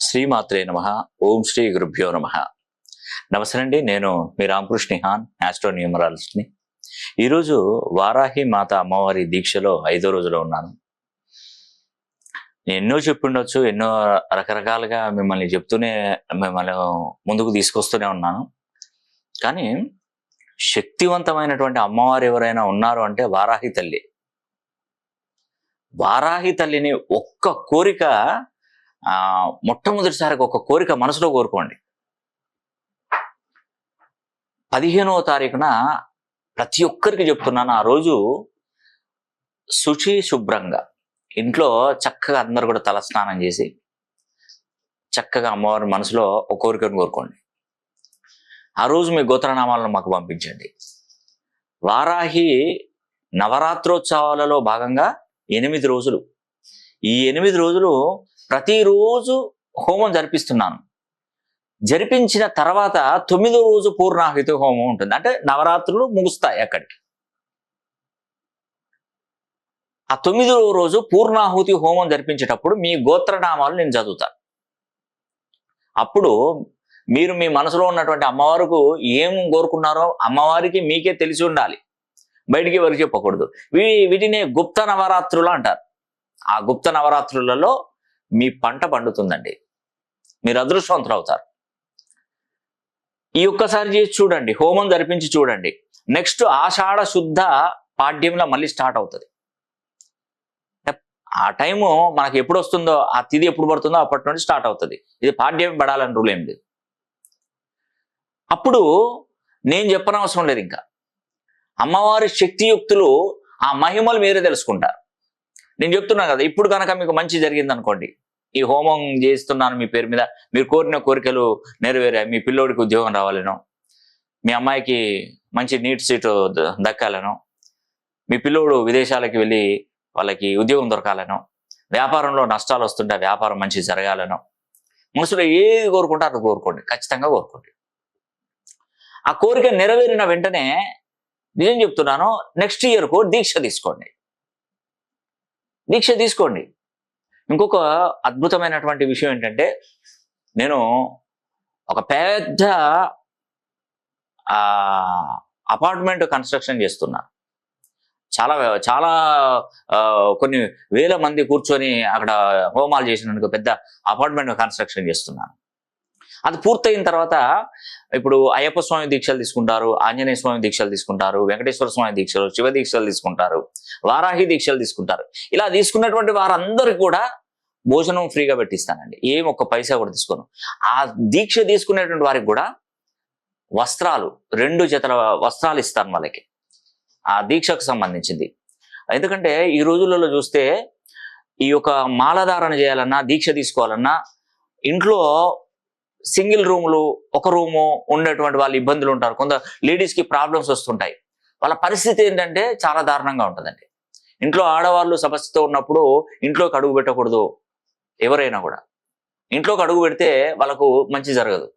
శ్రీమాత్రే నమ. ఓం శ్రీ గురుభ్యో నమ. నమస్తే అండి నేను మీ రామకృష్ణిహాన్ ఆస్ట్రో న్యూమరాలజిస్ట్ని ఈరోజు వారాహి మాత అమ్మవారి దీక్షలో ఐదో రోజులో ఉన్నాను. నేను ఎన్నో చెప్పిండొచ్చు ఎన్నో రకరకాలుగా మిమ్మల్ని చెప్తూనే మిమ్మల్ని ముందుకు తీసుకొస్తూనే ఉన్నాను. కానీ శక్తివంతమైనటువంటి అమ్మవారు ఎవరైనా ఉన్నారు అంటే వారాహి తల్లి. వారాహి తల్లిని ఒక్క కోరిక మొట్టమొదటిసారి ఒక కోరిక మనసులో కోరుకోండి. పదిహేనవ తారీఖున ప్రతి ఒక్కరికి చెప్తున్నాను ఆ రోజు శుచి శుభ్రంగా ఇంట్లో చక్కగా అందరు కూడా తలస్నానం చేసి చక్కగా అమ్మవారి మనసులో ఒక కోరికను కోరుకోండి. ఆ రోజు మీ గోత్రనామాలను మాకు పంపించండి. వారాహి నవరాత్రోత్సవాలలో భాగంగా ఎనిమిది రోజులు. ఈ ఎనిమిది రోజులు ప్రతిరోజు హోమం జరిపిస్తున్నాను. జరిపించిన తర్వాత తొమ్మిదో రోజు పూర్ణాహుతి హోమం ఉంటుంది. అంటే నవరాత్రులు ముగుస్తాయి అక్కడికి. ఆ తొమ్మిదో రోజు పూర్ణాహుతి హోమం జరిపించేటప్పుడు మీ గోత్రనామాలు నేను చదువుతాను అప్పుడు మీరు మీ మనసులో ఉన్నటువంటి అమ్మవారికి ఏం కోరుకున్నారో అమ్మవారికి మీకే తెలిసి ఉండాలి. బయటికి ఎవరికి చెప్పకూడదు. వీ వీటిని గుప్త నవరాత్రులు అంటారు. ఆ గుప్త నవరాత్రులలో మీ పంట పండుతుందండి. మీరు అదృష్టవంతులు అవుతారు. ఈ ఒక్కసారి చేసి చూడండి హోమం జరిపించి చూడండి. నెక్స్ట్ ఆషాఢ శుద్ధ పాడ్యంలో మళ్ళీ స్టార్ట్ అవుతుంది. ఆ టైము మనకి ఎప్పుడు వస్తుందో ఆ తిది ఎప్పుడు పడుతుందో అప్పటి నుండి స్టార్ట్ అవుతుంది. ఇది పాడ్యం పడాలని రూల్ ఏం లేదు. అప్పుడు నేను చెప్పనవసరం లేదు ఇంకా. అమ్మవారి శక్తియుక్తులు ఆ మహిమలు మీరే తెలుసుకుంటారు. నేను చెప్తున్నాను కదా ఇప్పుడు కనుక మీకు మంచి జరిగింది అనుకోండి ఈ హోమం చేస్తున్నాను మీ పేరు మీద మీరు కోరిన కోరికలు నెరవేరాయి మీ పిల్లోడికి ఉద్యోగం రావాలనో మీ అమ్మాయికి మంచి నీట్ సీటు ద- దక్కాలనో మీ పిల్లోడు విదేశాలకు వెళ్ళి వాళ్ళకి ఉద్యోగం దొరకాలనో వ్యాపారంలో నష్టాలు వస్తుంటే వ్యాపారం మంచి జరగాలనో మనసులో ఏది కోరుకుంటారో కోరుకోండి ఖచ్చితంగా కోరుకోండి. ఆ కోరిక నెరవేరిన వెంటనే నిజం చెప్తున్నాను నెక్స్ట్ ఇయర్కు దీక్ష తీసుకోండి. దీక్ష తీసుకోండి. ఇంకొక అద్భుతమైనటువంటి విషయం ఏంటంటే నేను ఒక పెద్ద అపార్ట్మెంట్ కన్స్ట్రక్షన్ చేస్తున్నా. చాలా చాలా కొన్ని వేల మంది కూర్చొని అక్కడ హోమాలు చేసినందుకు పెద్ద అపార్ట్మెంట్ కన్స్ట్రక్షన్ చేస్తున్నాను. అది పూర్తయిన తర్వాత ఇప్పుడు అయ్యప్ప స్వామి దీక్షలు తీసుకుంటారు ఆంజనేయ స్వామి దీక్షలు తీసుకుంటారు వెంకటేశ్వర స్వామి దీక్షలు శివ దీక్షలు తీసుకుంటారు వారాహి దీక్షలు తీసుకుంటారు. ఇలా తీసుకున్నటువంటి వారందరికీ కూడా భోజనం ఫ్రీగా పెట్టిస్తానండి. ఏం ఒక్క పైసా కూడా తీసుకోను. ఆ దీక్ష తీసుకునేటువంటి వారికి కూడా వస్త్రాలు రెండు జతల వస్త్రాలు ఇస్తాను వాళ్ళకి. ఆ దీక్షకు సంబంధించింది. ఎందుకంటే ఈ రోజులలో చూస్తే ఈ యొక్క మాలధారణ చేయాలన్నా దీక్ష తీసుకోవాలన్నా ఇంట్లో సింగిల్ రూములు ఒక రూము ఉండేటువంటి వాళ్ళు ఇబ్బందులు ఉంటారు. కొంత లేడీస్కి ప్రాబ్లమ్స్ వస్తుంటాయి. వాళ్ళ పరిస్థితి ఏంటంటే చాలా దారుణంగా ఉంటుందండి. ఇంట్లో ఆడవాళ్ళు సమస్యతో ఉన్నప్పుడు ఇంట్లోకి అడుగు పెట్టకూడదు ఎవరైనా కూడా. ఇంట్లోకి అడుగు పెడితే వాళ్ళకు మంచి జరగదు.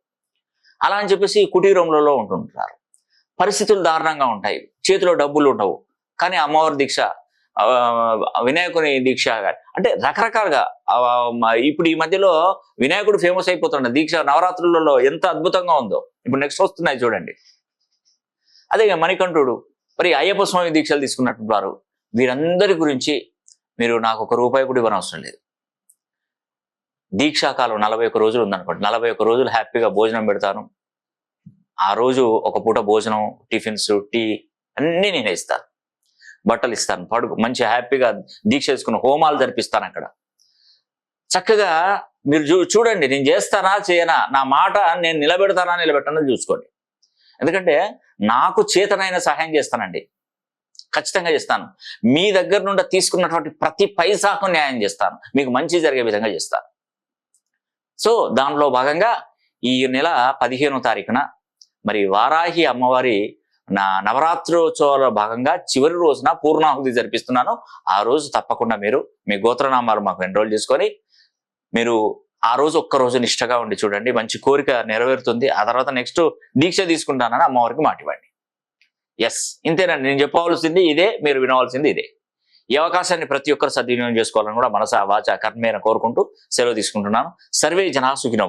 అలా అని చెప్పేసి కుటీరంలలో ఉంటుంటారు. పరిస్థితులు దారుణంగా ఉంటాయి. చేతిలో డబ్బులు ఉండవు. కానీ అమ్మవారి దీక్ష వినాయకుని దీక్ష అంటే రకరకాలుగా ఇప్పుడు ఈ మధ్యలో వినాయకుడు ఫేమస్ అయిపోతున్నాడు. దీక్ష నవరాత్రులలో ఎంత అద్భుతంగా ఉందో. ఇప్పుడు నెక్స్ట్ వస్తున్నాయి చూడండి. అదే మణికంఠుడు. మరి అయ్యప్ప స్వామి దీక్షలు తీసుకున్నట్టున్నారు. వారు వీరందరి గురించి మీరు నాకు ఒక రూపాయి కూడా ఇవ్వనవసరం లేదు. దీక్షాకాలం నలభై ఒక్క రోజులు ఉందనుకోండి. నలభై ఒక్క రోజులు హ్యాపీగా భోజనం పెడతాను. ఆ రోజు ఒక పూట భోజనం టిఫిన్స్ టీ అన్నీ నేనే ఇస్తాను. బట్టలు ఇస్తాను. పడుకు మంచి హ్యాపీగా దీక్ష చేసుకుని హోమాలు జరిపిస్తాను అక్కడ. చక్కగా మీరు చూ చూడండి నేను చేస్తానా చేయనా? నా మాట నేను నిలబెడతానా నిలబెట్టనా చూసుకోండి. ఎందుకంటే నాకు చేతనైన సహాయం చేస్తానండి. ఖచ్చితంగా చేస్తాను. మీ దగ్గర నుండి తీసుకున్నటువంటి ప్రతి పైసాకు న్యాయం చేస్తాను. మీకు మంచి జరిగే విధంగా చేస్తాను. సో దానిలో భాగంగా ఈ నెల పదిహేనో తారీఖున మరి వారాహి అమ్మవారి నా నవరాత్రోత్సవాల భాగంగా చివరి రోజున పూర్ణాహుతి జరిపిస్తున్నాను. ఆ రోజు తప్పకుండా మీరు మీ గోత్రనామాలు మాకు ఎన్రోల్ చేసుకొని మీరు ఆ రోజు ఒక్క రోజు నిష్టగా ఉండి చూడండి మంచి కోరిక నెరవేరుతుంది. ఆ తర్వాత నెక్స్ట్ దీక్ష తీసుకుంటానని అమ్మవారికి మాటివ్వండి ఎస్ ఇంతేనండి. నేను చెప్పవలసింది ఇదే మీరు వినవలసింది ఇదే. ఈ అవకాశాన్ని ప్రతి ఒక్కరు సద్వినియోగం చేసుకోవాలని కూడా మనస వాచ కర్మేన కోరుకుంటూ సెలవు తీసుకుంటున్నాను. సర్వే జనా సుఖినో